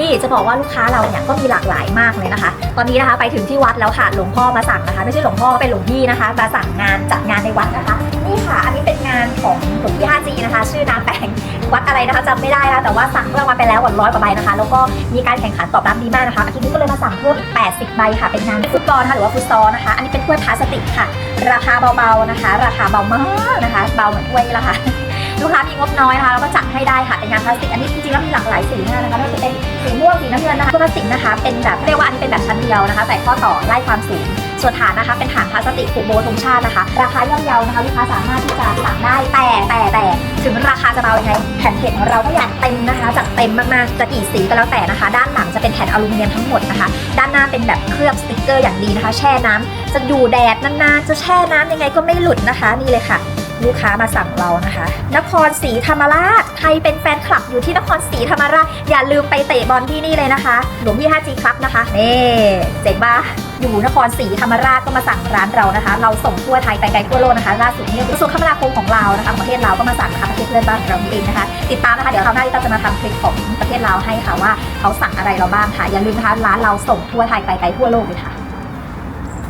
นี่จะบอกว่าลูกค้าเราเนี่ยก็มีหลากหลายมากเลยนะคะ ตอนนี้นะคะไปถึงที่วัดแล้วค่ะหลวงพ่อมาสั่งนะคะ ไม่ใช่หลวงพ่อเป็นหลวงพี่นะคะมาสั่งงานจัดงานในวัดนะคะ นี่ค่ะ อันนี้เป็นงานของหลวงพี่ 5G นะคะ ชื่อน้ำแปงวัดอะไรนะคะจำไม่ได้นะแต่ว่าสั่งเมื่อวันไปแล้วกว่าร้อยกว่าใบนะคะ แล้วก็มีการแข่งขันตอบรับดีมากนะคะอาทิตย์นี้ก็เลยมาสั่งเพิ่มอีก80 ใบค่ะ เป็นงานฟุตบอลนะคะหรือว่าฟุตซอลนะคะ อันนี้เป็นถ้วยพลาสติกค่ะ ราคาเบาๆนะคะ ราคาเบามากนะคะ เบาเหมือนถ้วยนี่แหละค่ะลูกค้ามีงบน้อยนะคะแล้วก็จัดให้ได้ค่ะเป็นงานพลาสติกอันนี้จริงๆแล้วมีหลากหลายสีมากนะคะไม่ว่าจะเป็น สีน้ำเงินนะคะพลาสติกนะคะเป็นแบบเรียกว่าอันนี้เป็นแบบชั้นเดียวนะคะใส่ข้อต่อไล่ความสูง ส่วนฐานนะคะ เป็นฐานพลาสติกผูกโบธงชาตินะคะ ราคาย่อมเยานะคะลูกค้าสามารถที่จะสั่งได้แต่แต่แต่ถึงราคาจะเบายังไงแผ่นเพจของเราก็อยากเต็มนะคะจัดเต็มมากๆจะกี่สีก็แล้วแต่นะคะ ด้านหลังจะเป็นแผ่นอลูมิเนียมทั้งหมดนะคะ ด้านหน้าเป็นแบบเคลือบสติกเกอร์อย่างดีนะคะ แช่น้ำจะอยู่แดดนานๆจะแช่น้ำยังไงก็ไม่หลุดนะคะนี่เลยค่ะ ลูกค้ามาสั่งเรานะคะ นครศรีธรรมราชใครเป็นแฟนคลับอยู่ที่นครศรีธรรมราชอย่าลืมไปเตะบอลที่นี่เลยนะคะหลวงพี่ 5G ครับนะคะนี่เจ๋งปะอยู่นครศรีธรรมราชก็มาสั่งร้านเรานะคะ เราส่งทั่วไทยไปไกลทั่วโลกนะคะ ล่าสุดเนี่ยกระทรวงคมนาคมของเรานะคะของประเทศเราก็มาสั่งนะคะประเทศเพื่อนบ้านเรามีเองนะคะ ติดตามนะคะเดี๋ยวคราวหน้าเราจะมาทำคลิปของประเทศเราให้ค่ะว่าเขาสั่งอะไรเราบ้างค่ะอย่าลืมนะคะร้านเราส่งทั่วไทยไปไกลทั่วโลกเลยค่ะ